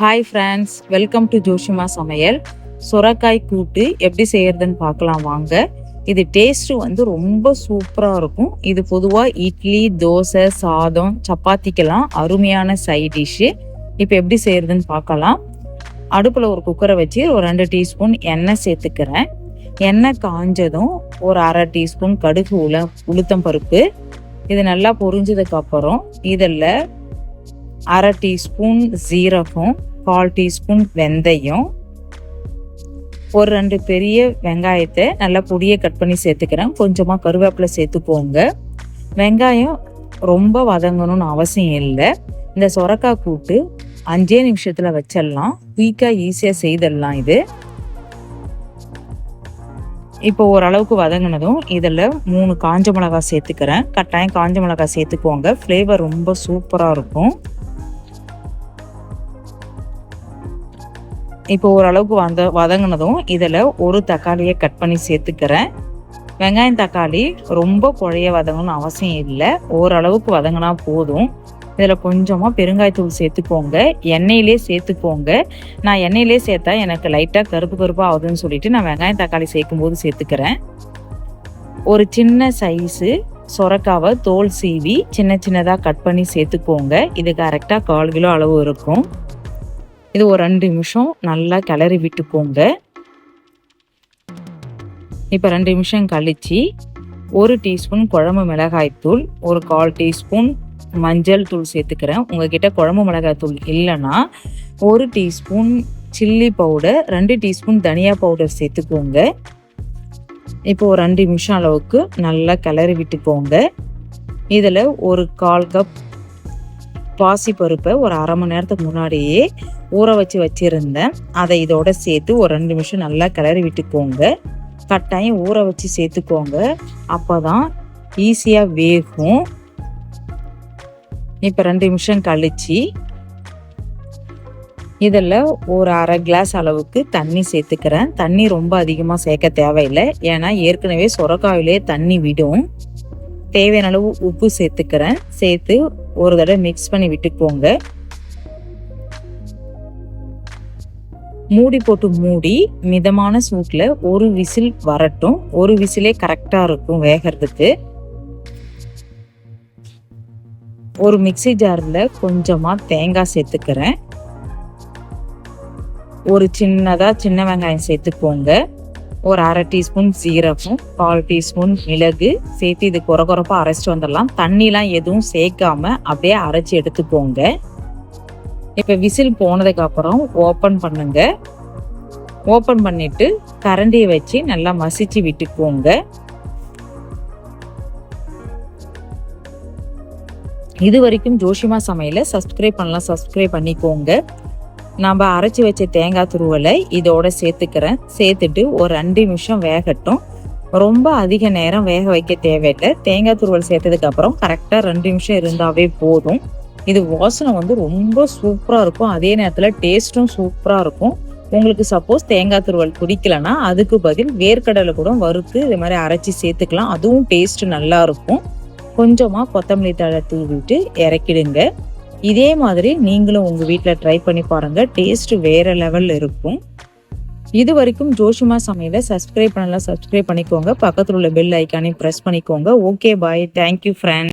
Hi friends welcome to Joshima சமையல் சுரக்காய் கூட்டு எப்படி செய்யறதுன்னு பார்க்கலாம் வாங்க. இது டேஸ்ட்டு வந்து ரொம்ப சூப்பராக இருக்கும். இது பொதுவாக இட்லி தோசை சாதம் சப்பாத்திக்கெல்லாம் அருமையான சைட் டிஷ்ஷு இப்போ எப்படி செய்யறதுன்னு பார்க்கலாம். அடுப்பில் ஒரு குக்கரை வச்சு ஒரு ரெண்டு டீஸ்பூன் எண்ணெய் சேர்த்துக்கிறேன். எண்ணெய் காஞ்சதும் ஒரு அரை டீஸ்பூன் கடுகு உல உளுத்தம் பருப்பு. இது நல்லா பொரிஞ்சதுக்கு அப்புறம் இதில் அரை டீஸ்பூன் ஜீரகம் கால் டீஸ்பூன் வெந்தயம் ஒரு ரெண்டு பெரிய வெங்காயத்தை நல்லா பொடியை கட் பண்ணி சேர்த்துக்கிறேன். கொஞ்சமாக கருவேப்பிலை சேர்த்துக்கோங்க. வெங்காயம் ரொம்ப வதங்கணும்னு அவசியம் இல்லை. இந்த சொரக்காய் கூட்டு அஞ்சே நிமிஷத்தில் வச்சிடலாம். குயிக்காக ஈஸியாக செய்திடலாம் இது. இப்போ ஓரளவுக்கு வதங்கினதும் இதில் மூணு காஞ்ச மிளகாய் சேர்த்துக்கிறேன். கட்டாயம் காஞ்ச மிளகாய் சேர்த்துக்கோங்க. ஃப்ளேவர் ரொம்ப சூப்பராக இருக்கும். இப்போ ஓரளவுக்கு வந்த வதங்கினதும் இதில் ஒரு தக்காளியை கட் பண்ணி சேர்த்துக்கிறேன். வெங்காயம் தக்காளி ரொம்ப குழைய வதங்கணும்னு அவசியம் இல்லை. ஓரளவுக்கு வதங்கினா போதும். இதில் கொஞ்சமாக பெருங்காயத்தூள் சேர்த்துக்கோங்க. எண்ணெயிலே சேர்த்துக்கோங்க. நான் எண்ணெயிலே சேர்த்தா எனக்கு லைட்டாக கருப்பு கருப்பாக ஆகுதுன்னு சொல்லிட்டு நான் வெங்காயம் தக்காளி சேர்க்கும் போது சேர்த்துக்கிறேன். ஒரு சின்ன சைஸு சொரக்காவை தோல் சீவி சின்ன சின்னதாக கட் பண்ணி சேர்த்துக்கோங்க. இது கரெக்டாக கால் கிலோ அளவு இருக்கும். இது ஒரு ரெண்டு நிமிஷம் நல்லா கிளறி விட்டுக்கோங்க இப்போ ரெண்டு நிமிஷம் கழிச்சு ஒரு டீஸ்பூன் குழம்பு மிளகாய்த்தூள் ஒரு கால் டீஸ்பூன் மஞ்சள் தூள் சேர்த்துக்கிறேன். உங்ககிட்ட குழம்பு மிளகாய் தூள் இல்லைன்னா ஒரு டீஸ்பூன் சில்லி பவுடர் ரெண்டு டீஸ்பூன் தனியா பவுடர் சேர்த்துக்கோங்க. இப்போ ஒரு ரெண்டு நிமிஷம் அளவுக்கு நல்லா கிளறி விட்டுக்கோங்க இதில் ஒரு கால் கப் பாசி பருப்பை ஒரு அரை மணி நேரத்துக்கு முன்னாடியே ஊற வச்சு வச்சுருந்தேன். அதை இதோட சேர்த்து ஒரு ரெண்டு நிமிஷம் நல்லா கிளறி விட்டுக்கோங்க. கட்டாயம் ஊற வச்சு சேர்த்துக்கோங்க. அப்போ தான் ஈஸியாக வேகும். இப்போ ரெண்டு நிமிஷம் கழிச்சு இதில் ஒரு அரை கிளாஸ் அளவுக்கு தண்ணி சேர்த்துக்கிறேன். தண்ணி ரொம்ப அதிகமாக சேர்க்க தேவையில்லை. ஏன்னா ஏற்கனவே சுரக்காயிலேயே தண்ணி விடும். தேவையான அளவு உப்பு சேர்த்துக்கிறேன். சேர்த்து ஒரு தடவை மிக்ஸ் பண்ணி விட்டுக்கோங்க. மூடி போட்டு மூடி மிதமான சூட்டில் ஒரு விசில் வரட்டும். ஒரு விசிலே கரெக்டாக இருக்கும் வேகிறதுக்கு. ஒரு மிக்சி ஜாரில் கொஞ்சமாக தேங்காய் சேர்த்துக்கிறேன். ஒரு சின்னதாக சின்ன வெங்காயம் சேர்த்துக்கோங்க. ஒரு அரை டீஸ்பூன் சீரகம் கால் டீஸ்பூன் மிளகு சேர்த்து இது குறை குறைப்பாக அரைச்சிட்டு வந்துடலாம். தண்ணிலாம் எதுவும் சேர்க்காம அப்படியே அரைச்சி எடுத்துக்கோங்க. இப்போ விசில் போனதுக்கப்புறம் ஓப்பன் பண்ணுங்க. ஓப்பன் பண்ணிட்டு கரண்டியை வச்சு நல்லா மசிச்சு விட்டுக்கோங்க. இது வரைக்கும் ஜோஷிமா சமையலை சப்ஸ்கிரைப் பண்ணலாம் சப்ஸ்கிரைப் பண்ணிக்கோங்க. நம்ம அரைச்சி வச்ச தேங்காய் துருவலை இதோட சேர்த்துக்கிறேன். சேர்த்துட்டு ஒரு ரெண்டு நிமிஷம் வேகட்டும். ரொம்ப அதிக நேரம் வேக வைக்க தேவையில்லை. தேங்காய் துருவல் சேர்த்ததுக்கு அப்புறம் கரெக்டாக ரெண்டு நிமிஷம் இருந்தாவே போதும். இது வாசனை வந்து ரொம்ப சூப்பராக இருக்கும். அதே நேரத்தில் டேஸ்ட்டும் சூப்பராக இருக்கும். உங்களுக்கு சப்போஸ் தேங்காய் துருவல் பிடிக்கலன்னா அதுக்கு பதில் வேர்க்கடலை கூட வறுத்து இது மாதிரி அரைச்சி சேர்த்துக்கலாம். அதுவும் டேஸ்ட் நல்லா இருக்கும். கொஞ்சமாக கொத்தமல்லி தழை தூவிட்டு இறக்கிடுங்க. இதே மாதிரி நீங்களும் உங்கள் வீட்டில் ட்ரை பண்ணி பாருங்கள் டேஸ்ட் வேறு லெவலில் இருக்கும். இது வரைக்கும் ஜோஷிமா சமையலை சப்ஸ்கிரைப் பண்ணலாம் சப்ஸ்கிரைப் பண்ணிக்கோங்க. பக்கத்தில் உள்ள பெல் ஐக்கானையும் ப்ரெஸ் பண்ணிக்கோங்க. Okay bye thank you friend